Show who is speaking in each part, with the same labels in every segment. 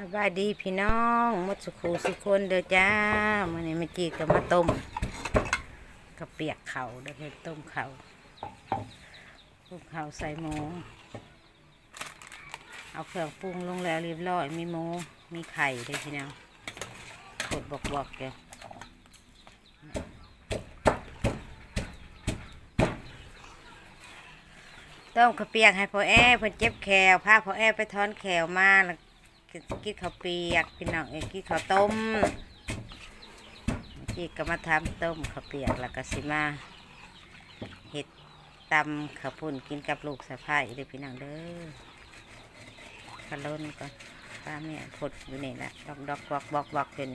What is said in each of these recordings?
Speaker 1: สบายดีพี่น้องมดสุขูสุขคนเด้อจ้ามื่อนี้มาจีก็มาต้มกับเปียกเขาเด้อเฮ็ดต้มเขาต้มเขาใส่หมูเอาเครื่องปรุงลงแล้วเรียบร้อยมีหมูมีไข่เด้อพี่น้องกดบอกบอกๆแกต้มข้าวเปียกให้พ่อแอ้เพิ่นเจ็บแขวพาพ่อแอ้ไปถอนแขวมาแล้ว กินข้าวเปียกพี่น้องเอ้ยกินข้าวต้มพี่ก็มาทำต้มข้าวเปียกแล้วก็สิมาเห็ดตำข้าวปุ้นกินกับลูกสะพ้ายเด้อพี่น้องเด้อขล้นก่อนป้าแม่ยผดอยู่นี่แหละดอกดอกบอกบอกบอกเป็น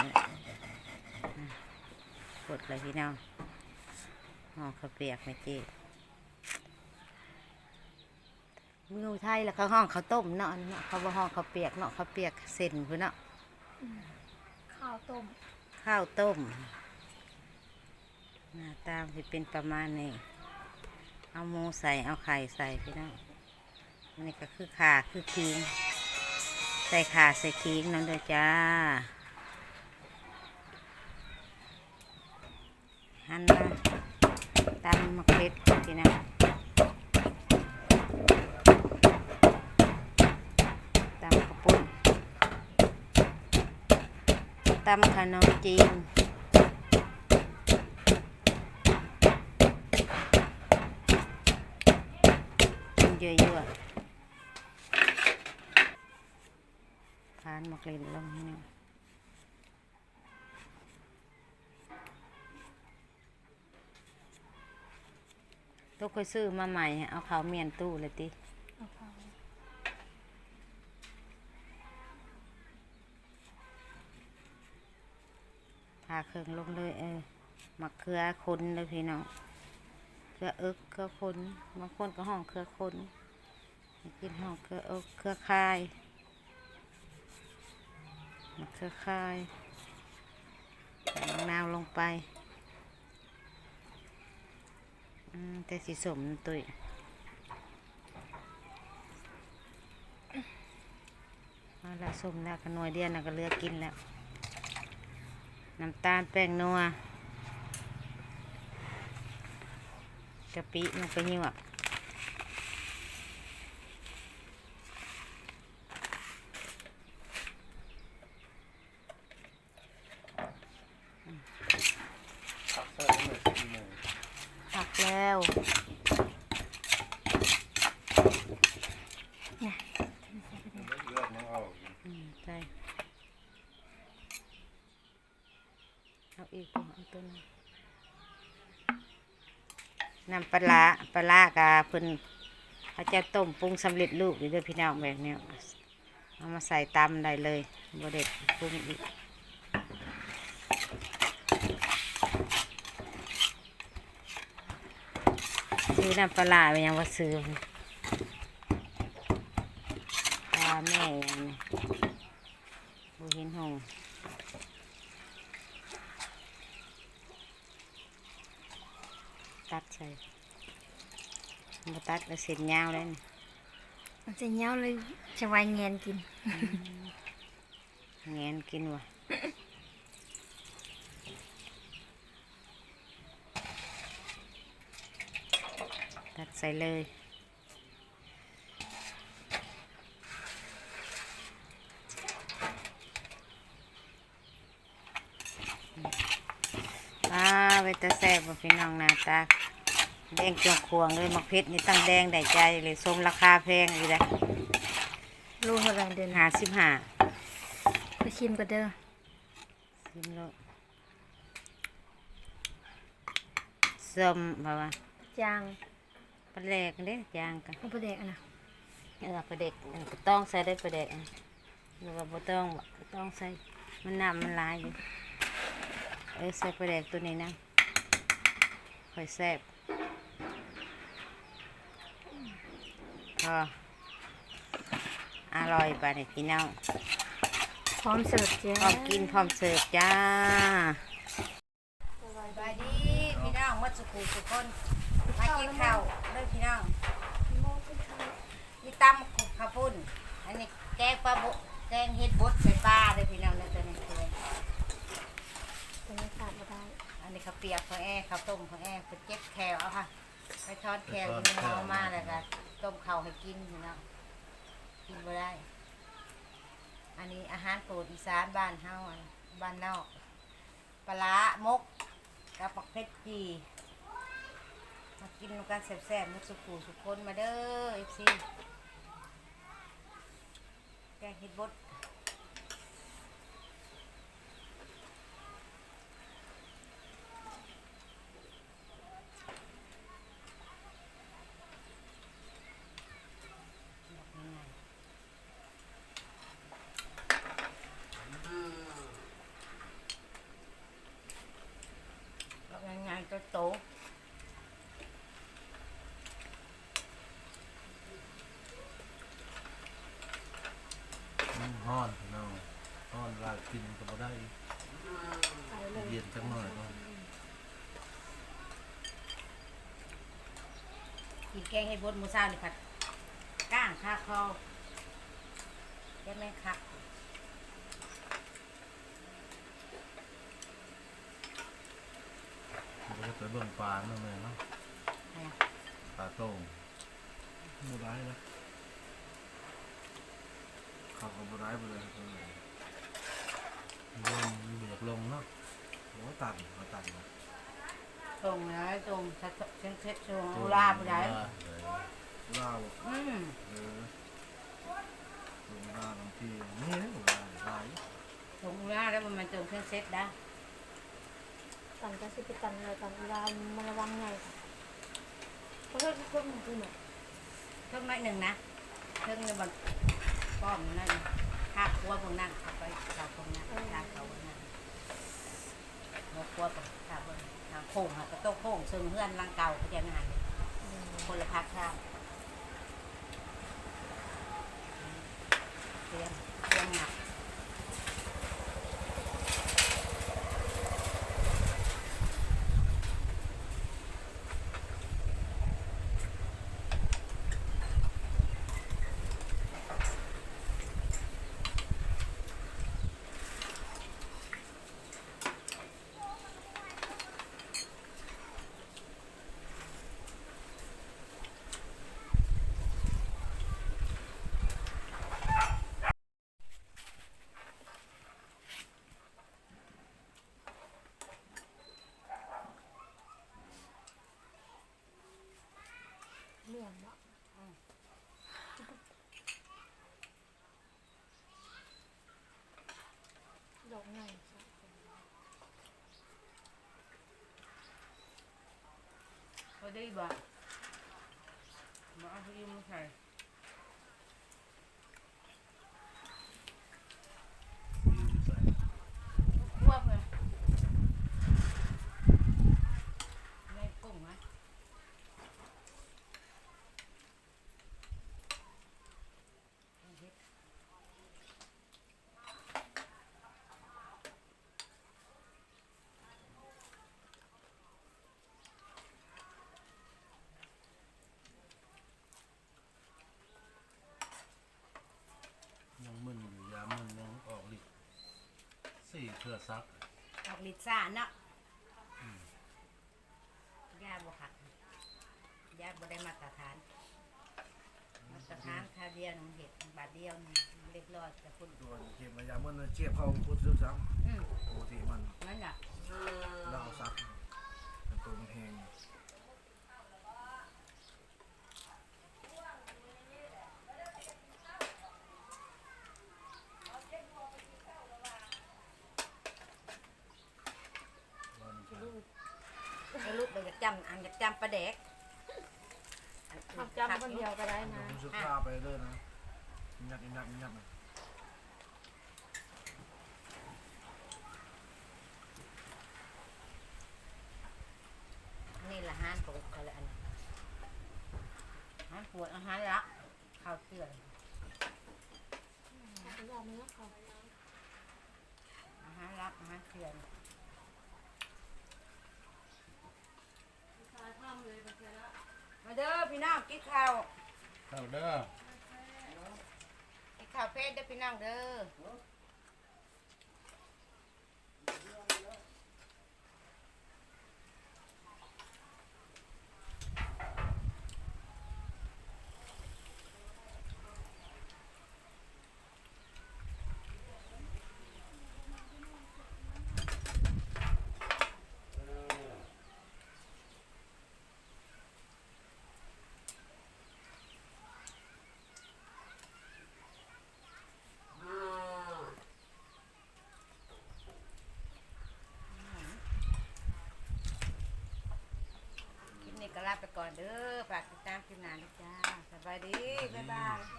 Speaker 1: ผดเลยพี่น้องห่อข้าวเปียกไม่จีเมืองไทยแล้วเขาห้องข้าวต้มเนาะอันนั้นเนาะเขาบ่ห้องข้าวเปียกเนาะข้าวเปียกเส้นพุ่นเนาะ
Speaker 2: ข้าวต้ม
Speaker 1: ข้าวต้มหน้าตามที่เป็นประมาณนี้เอาหมูใส่เอาไข่ใส่พี่น้องอันนี้ก็คือข่าคือคิงใส่ข่าใส่คิงนั่นเลยจ้าหั่นมาตำมะเขือพี่น้องตำกระปุ้น ตำขนมจีนกินเยอะๆทานมะกรีนลงให้หน่อยตัวเคยซื้อมาใหม่ เอาเขาเมียนตู้เลยติ
Speaker 2: เอาข้าว
Speaker 1: พา เครื่องลงเลยเออมะเขือคนเลยพี่น้องเขือเอิกเขือคนบางคนก็ห้องเขือคนกินห้องเขือเอิกเขือคายมะเขือคายมะนาวลงไปอืมแต่สีสมตุยเอาละสมแล้วก็หน่วยเดียวนะก็เลือกกินแล้ว น้ำตาลแป้งนัวกะปิลงไปหยวกผักแล้ว อืมใช่ เอาอีกตัวเอาตัวนึงน้ำปลาปลาร้ากาเพิ่นเขาจะต้มปรุงสำเร็จรูปอยู่ด้วยพี่น้องแบบเนี้ยเอามาใส่ตำได้เลยบเด็ดปรุงอีกซื้อน้ำปลาร้าไปยังว่าซื้อปลาแม่ยังนี่บูเห็นหงตัดใส่ มาตัดแล้วเสร็จยาวแล้วนี่
Speaker 2: มันจะเหนียวเแง
Speaker 1: นกินวะตัดใส่เลยอ่าไปตะแซ่บบ่พี่น้องหนาตาแดงจงควงเลยมักเพชรนี่ตั้งแดงได้ใจเลยสมราคาแพงอยู่เลย
Speaker 2: รู้เท่าไหรเดิน
Speaker 1: หาสิบห้า
Speaker 2: ไปชิมกันเด้อ
Speaker 1: ชิมโลดส้มบ่าวะ
Speaker 2: จาง
Speaker 1: ปลาแดกเด้ยางกัน
Speaker 2: เอาไปแดกอันนะ
Speaker 1: เออปลาเด็กเออบ่ต้องใส่ได้ปลาเด็กอะหรือว่าบ่ต้องบ่ต้องใส่มันน้ำมันหลายอยู่เออใส่ปลาเด็กตัวนี้นะค่อยแซ่บ ออร่อยปาเนี่ยพี่น้อง
Speaker 2: พร้อมเสิร์ฟจ้า
Speaker 1: พร้อมกินพร้อมเสิร์ฟจ้าสบายดีพี่น้องมัดสุขุสุกคนมากินข้าวเด้อพี่น้องนี่ตำข้าวปุ้นอันนี้แกงปลาบุแกงเฮ็ดบดใส่ปลาเลยพี่น้องนะตัวนี้คือ
Speaker 2: ตัวนี้ขาดไม่ได้
Speaker 1: อันนี้ข้าวเปียกข้าวแอ้ข้าวต้มข้าวแอ้เป็นเจ็บแคลเอาค่ะ ไปทอดแคลกินเมามาแล้วก็ต้มข้าวให้กินพี่น้องกินบ่ได้ อันนี้อาหารโปรดอีสานบ้านเฮาอะบ้านนอกปลาร้ามกกับปักเพชรจีมากินกันแซ่บๆมุกสุกูสุกคนมาเด้อเอฟซีแกงเฮ็ดบด แบบง่ายๆแบบง่ายๆโต
Speaker 3: มันฮ้อนพี่น้องฮ้อนลากกินก็บ่ได้
Speaker 2: ไปเลย
Speaker 3: เย็นจังหน่อยก็
Speaker 1: ๆกินแกงเฮ็ดบดหมูซ่านี่ผัดก้างคาคอแกงแมงคัก
Speaker 3: มันก็ไปเบิ่งปลาเนาะแม่เนาะ
Speaker 1: อะไรอะ
Speaker 3: ปลาโต้งบ่ได้นะเขาก็บ่ได้บ่เลยเพิ่นเลย ลงเบียกลงเนาะโอ้ตัดเขาตัดนะ
Speaker 1: ตรงนะตรงเช็ดเช็ดตรงอุลาผู้ใด
Speaker 3: อุลาบ่
Speaker 1: อืม
Speaker 3: เออลงอุลาบางทีนี่นะอุลาหลาย
Speaker 1: ตรงอุลาแล้วมันตรงเครื่องเซ็ตได้
Speaker 2: ตันก็สิไปตันเลยตันเวลามันระวังไงเพราะว่าทุกคนมันคือเนี่ย
Speaker 1: เครื่องไม้หนึ่งนะเครื่องในบนป้อมนั่นคาบครัวพวกนั่ง เข้างตราพวกนั้นลากเขาพวกนั้นหัวครัวกับคางบนทางโค้งค่ะก็โต๊ะโค้งซึ่งเพื่อนร่างเก่าเขาจะงานคนละพักข้าวเตรียมเตรียมหนัก
Speaker 2: เรื่องเนาะดอกไง
Speaker 1: พอดีบ่มาเอาที่มือใส่
Speaker 3: อยู่ใส่
Speaker 1: คั่วเพื่อนในกุ้งนะเอาเฮ็ด
Speaker 3: ยังมึนอยู่ยามมึนยังออกฤทธิ์สี่ เทื่อซัก
Speaker 1: ออกลิซ่าเนาะยาบ่หักยาบ่ได้มาตรฐาน มาตรฐานค่าเดียวหนึงเห็ดบาทเดียวนี่เรียบร้อยแต่คุณ
Speaker 4: ตัวเก็บมายามมันเจี๊ยบเข้าพุทธซึกซ้
Speaker 1: อืมำ
Speaker 4: ปกติมัน
Speaker 1: นั่นน่ะ
Speaker 4: เหล้าซักแต่ตัวมันแห้ง
Speaker 3: ว่ามันจะ
Speaker 1: ไอ้ลูกเดี๋ยวจะจำ อันจะจำประเด็ก
Speaker 2: ทำจำคนเดียวก็ได้
Speaker 4: เดี๋ย
Speaker 2: นะ
Speaker 4: วผมซึกผ้าไปเลยนะยัดยัดยัดนะ
Speaker 1: นี่ละอาหารปกติละอันอาหารปวดอาหารละข้าวเตือน
Speaker 2: ทำยาเนื้อเขา
Speaker 1: อาหารละอาหารเตือน มาเด้อพี่น้องกินข้าว
Speaker 3: เข้าเด้อ
Speaker 1: กินข้าวข้าวเพชรเด้อพี่น้องเด้อ คลิปนี้ก็ลาไปก่อน เด้อฝากติดตามคลิปหน้าด้วยจ้าสบายดี บ๊ายบาย